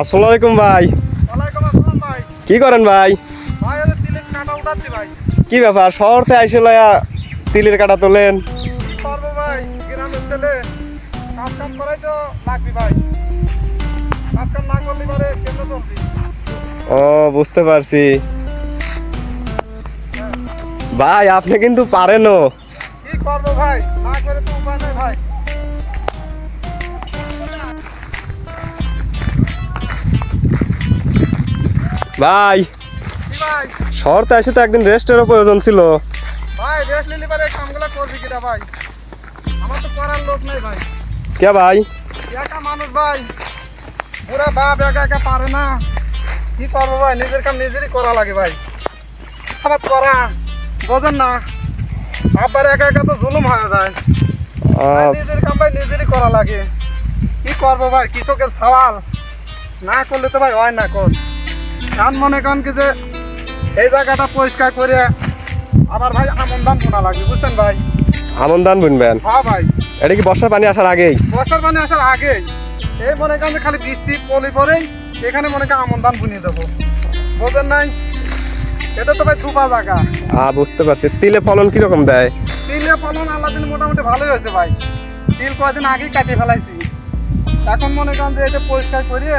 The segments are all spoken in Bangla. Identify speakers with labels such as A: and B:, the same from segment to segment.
A: আসসালামু আলাইকুম ভাই।
B: আসসালাম ভাই।
A: কি করেন ভাই?
B: ভাই তিলের কাঁটা উঠাচ্ছি ভাই।
A: কি ব্যাপার? শহর থেকে আইসে লয়া তিলের কাটা তোলেন।
B: কি ভাই? গ্রামের ছেলে। কাজ কাম করাই তো লাগবি ভাই। কাজ কাম না করলে পরে কেমনে চলবি?
A: ও বুঝতে পারছি। ভাই আপনি কিন্তু পারেনও।
B: কি করব ভাই? ভাই কি ভাই?
A: শহর থেকে এসে তো একদিন রেস্টেরও প্রয়োজন ছিল।
B: ভাই রেস্ট নিলি পরে কামগুলো করবি কিনা ভাই? আমার তো করার লোক নেই ভাই।
A: কে ভাই?
B: একা মানুষ ভাই। পুরা বাপ একা একা পারে না। কি করব ভাই? নিজের কাম নিজেরই করা লাগে ভাই। আবার করা বোঝেন না। একা একা তো জুলুম হয়ে যায়। নিজের কাম ভাই নিজেরই করা লাগে। কি করব ভাই? কৃষকের সওয়াল। না করলে তো ভাই হয় না কোন। কান মনে করেন কি যে এই জায়গাটা পরিষ্কার করে আবার ভাই আমন দাম শোনা লাগবে বুঝছেন ভাই?
A: আমন দান বুনবেন?
B: হ্যাঁ ভাই।
A: এটা কি বর্ষার পানি আসার আগেই?
B: বর্ষার পানি আসার আগেই। এই মনে করেন খালি বৃষ্টি পলি পরেই এখানে মনে করেন আমন ধান বুনিয়ে দেবো। বোঝেন নাই? এটা তো ভাই দুপা জায়গা।
A: আ বুঝতে পারছি। তিলে ফলন কীরকম দেয়?
B: তিলে ফলন আল্লাহ দিন মোটামুটি ভালোই হয়েছে ভাই। তিল কয়দিন আগেই কাটিয়ে ফেলাইছি। এখন মনে করেন যে এটা পরিষ্কার করিয়ে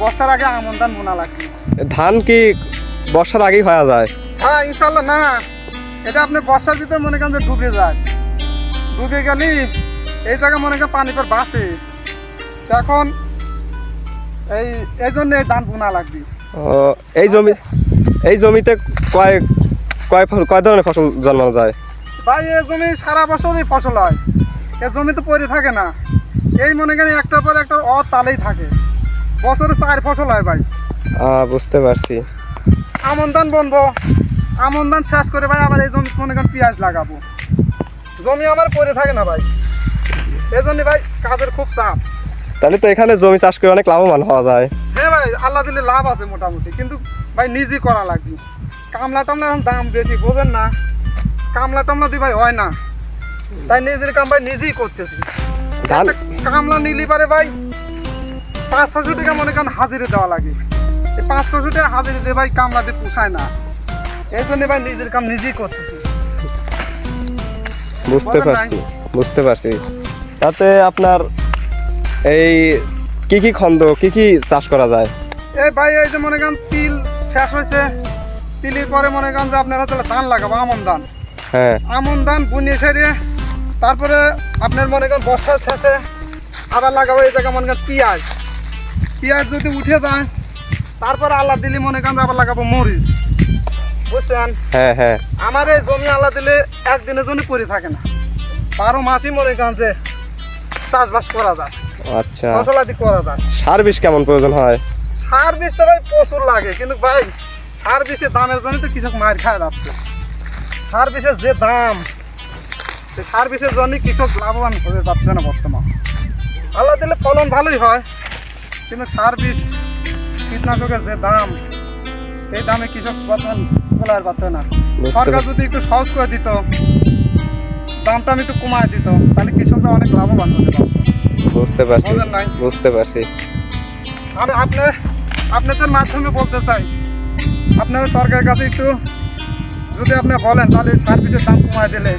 B: বর্ষার আগে আমন ধান বোনা লাগবে।
A: ধান কি বর্ষার আগেই হয়ে যায়?
B: হ্যাঁ ইনশাল্লাহ না। এটা আপনি বর্ষার ভিতরে মনে করেন যে ডুবে যায়। ডুবে গেলি এই জায়গায় মনে করেন পানি পর বাসে এখন এই এই জন্য এই ধান বোনা লাগবে।
A: এই জমি এই জমিতে কয় কয় কয় ধরনের ফসল জন্মানো যায়?
B: ভাই এই জমি সারা বছরই ফসল হয়। এই জমি তো পড়ে থাকে না। এই মনে করেন একটার পর একটা অ তালেই থাকে। বছরে চার ফসল হয় ভাই।
A: বুঝতে পারছি।
B: আমন ধান বনবো আমন ধান শেষ করে ভাই আবার এই জমি মনে করেন পেঁয়াজ লাগাবো। জমি আমার পড়ে থাকে না ভাই। এই জন্য ভাই কাজের খুব চাপ।
A: তাহলে তো এখানে জমি চাষ করে অনেক লাভবান হওয়া যায়।
B: হ্যাঁ ভাই আল্লাহ দিলে লাভ আছে মোটামুটি। কিন্তু ভাই নিজেই করা লাগবে। কামলা টামলা এখন দাম বেশি বোঝেন না। কামলা টামলা দিয়ে ভাই হয় না। তাই নিজের কাম ভাই নিজেই করতেছি। কামলা নিলি পারে ভাই পাঁচ ছশো টাকা মনে করেন হাজিরে দেওয়া লাগে। এই পাঁচ ছশো টাকা হাজিরে দিয়ে ভাই দিয়ে পোষায় না। এই জন্য ভাই নিজের কাম নিজেই করতেছি।
A: বুঝতে পারছি বুঝতে পারছি। তাতে আপনার এই কি কি খন্দ কি কি চাষ করা যায়?
B: এই ভাই এই যে মনে করেন তিল শেষ হয়েছে। তিলের পরে মনে করেন যে আপনারা তাহলে ধান লাগাবো আমন ধান।
A: হ্যাঁ।
B: আমন ধান বুনিয়ে সেরিয়ে তারপরে আপনার মনে করেন বর্ষার শেষে আবার লাগাবো এই জায়গায় মনে করেন পেঁয়াজ। পেঁয়াজ যদি উঠে যায় তারপরে আল্লাহ দিলি মনে করেন আবার লাগাবো মরিচ। বুঝছেন?
A: হ্যাঁ হ্যাঁ।
B: আমার এই জমি আল্লাহ দিলে একদিনের জন্য পড়ে থাকে না। বারো মাসই মনে করেন যে চাষবাস করা যায়।
A: আচ্ছা।
B: ফসলাদি করা যায়।
A: সার বিষ কেমন প্রয়োজন হয়?
B: সার বিষ তো ভাই প্রচুর লাগে কিন্তু ভাই সার বিষের দামের জন্য তো কৃষক মার খায় যাচ্ছে সার বিষের যে দাম সার বিষের জন্য কৃষক লাভবান হয়ে যাচ্ছে না বর্তমান। আল্লাহ দিলে ফলন ভালোই হয় কিন্তু সার বিষ কীটনাশকের যে দাম এই দামে কৃষক বর্তমান বলার পারছে না। সরকার যদি একটু সহজ করে দিত দামটা আমি একটু কমায় দিত তাহলে কৃষকরা অনেক লাভবান হতে পারতো।
A: বুঝতে পারছি বুঝতে পারছি।
B: আমি আপনার আপনাদের মাধ্যমে বলতে চাই আপনারা সরকারের কাছে একটু যদি আপনি বলেন তাহলে সার্ভিসের দাম কমায় দিলে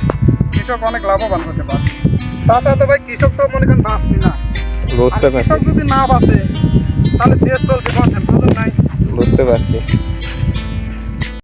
B: কৃষক অনেক লাভবান হতে পারে তাছাড়া তো ভাই কৃষক তো মনে করেন বাঁচবি না।
A: বুঝতে পারছি।
B: যদি না বাঁচে তাহলে দেশ চলতে পারছেন বুঝলেন নাই?
A: বুঝতে পারছি।